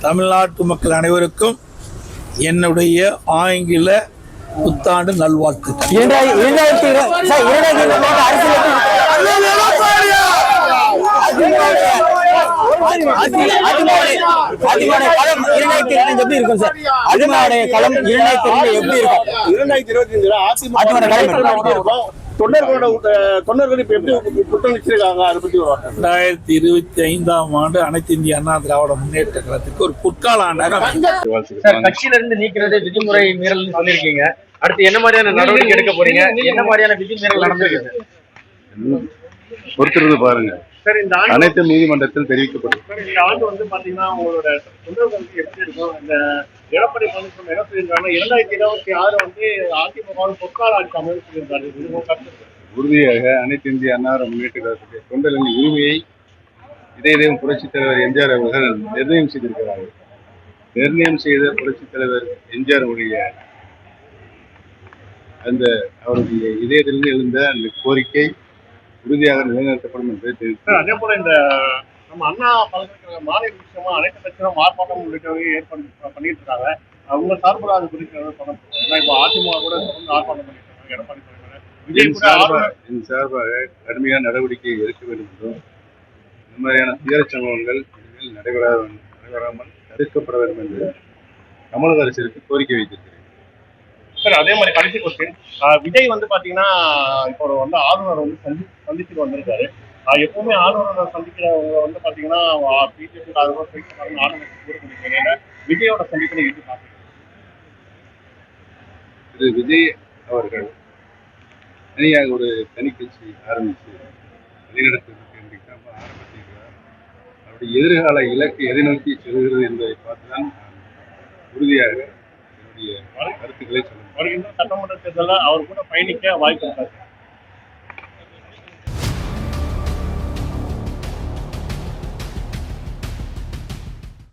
தமிழ்நாட்டு மக்கள் அனைவருக்கும் என்னுடைய ஆங்கில புத்தாண்டு நல்வாழ்த்துக்கள். எப்படி இருக்கும் சார்? அதிமுக களம் இரண்டாயிரத்தி எப்படி இருக்கும்? இரண்டாயிரத்தி இருபத்தி அஞ்சுல அதிமுக தொண்டர்களோட தொண்டர்கள் இப்ப எப்படி குற்றம் வச்சிருக்காங்க அதை. ரெண்டாயிரத்தி இருபத்தி ஐந்தாம் ஆண்டு அனைத்து இந்திய அண்ணா திராவிட முன்னேற்ற கழகத்துக்கு ஒரு பொற்கால ஆண்டாக கட்சியில இருந்து நீக்கிறது விதிமுறை மீறல் சொல்லிருக்கீங்க அடுத்து என்ன மாதிரியான நடவடிக்கை எடுக்க போறீங்க? என்ன மாதிரியான விதிமீறல் நடந்திருக்கு? பொறுத்திருந்து பாருங்க. அனைத்து நீதிமன்றத்தில் தெரிவிக்கப்படும். இந்த ஆண்டு வந்து பாத்தீங்கன்னா உங்களோட தொண்டர்களுக்கு எப்படி இருக்கும் இந்த எடப்பாடி பழனிசாமி என்ன சொல்லியிருக்காங்க இரண்டாயிரத்தி இருபத்தி ஆறு வந்து அதிமுக பொற்கால ஆட்சி அமைப்பு சொல்லியிருக்காரு. இது உங்க கருத்து. உறுதியாக அனைத்து இந்திய அன்னார முன்னேற்ற கழகத்துடைய தொண்டர்களின் உரிமையை இதய தெய்வம் புரட்சித் தலைவர் எம்ஜிஆர் அவர்கள் நிர்ணயம் செய்திருக்கிறார்கள் நிர்ணயம் செய்த புரட்சித் தலைவர் எம்ஜிஆர் உடைய அந்த அவருடைய இதயத்திலிருந்து எழுந்த அந்த கோரிக்கை உறுதியாக நிலைநிறுத்தப்படும் சார் தெரிவித்தார் அதே போல இந்த நம்ம அண்ணா பல்கலைக்கழக மாநில விஷயமா அனைத்து கட்சிகளும் ஆர்ப்பாட்டம் உள்ளிட்டவை ஏற்பாடு பண்ணிட்டு இருக்காங்க அவங்க சார்பில் அது குறித்து போறோம். ஏன்னா இப்போ அதிமுக கூட தொடர்ந்து ஆர்ப்பாட்டம் பண்ணிட்டு இருக்காங்க எடப்பாடி என் சார்பாக என் சார்பாக கடுமையான நடவடிக்கை எடுக்க வேண்டும் என்றும் இந்த மாதிரியான துயரச் சம்பவங்கள் இனிமேல் நடைபெறாத நடைபெறாமல் தடுக்கப்பட வேண்டும் என்று தமிழக அரசிற்கு கோரிக்கை வைத்திருக்கிறேன். சார் அதே மாதிரி கடைசி கொஸ்டின் விஜய் வந்து பாத்தீங்கன்னா இப்போ வந்து ஆளுநர் வந்து சந்தி சந்திச்சுட்டு வந்திருக்காரு. எப்பவுமே ஆளுநரை சந்திக்கிறவங்க வந்து பாத்தீங்கன்னா பிஜேபி ஆளுநர் விஜயோட சந்திப்பில் எப்படி பாக்குறீங்க? திரு விஜய் அவர்கள் தனியாக ஒரு தனி கட்சி ஆரம்பிச்சு வழிநடத்துவதற்கு இன்றைக்கு நம்ம ஆரம்பித்திருக்கிறார் அவருடைய எதிர்கால இலக்கு எதை நோக்கி செல்கிறது என்பதை பார்த்துதான் உறுதியாக கருத்துக்களை சொல்ல வருகின்ற சட்டமன்ற தேர்தலில் அவர் கூட பயணிக்க வாய்ப்பு இருக்காது.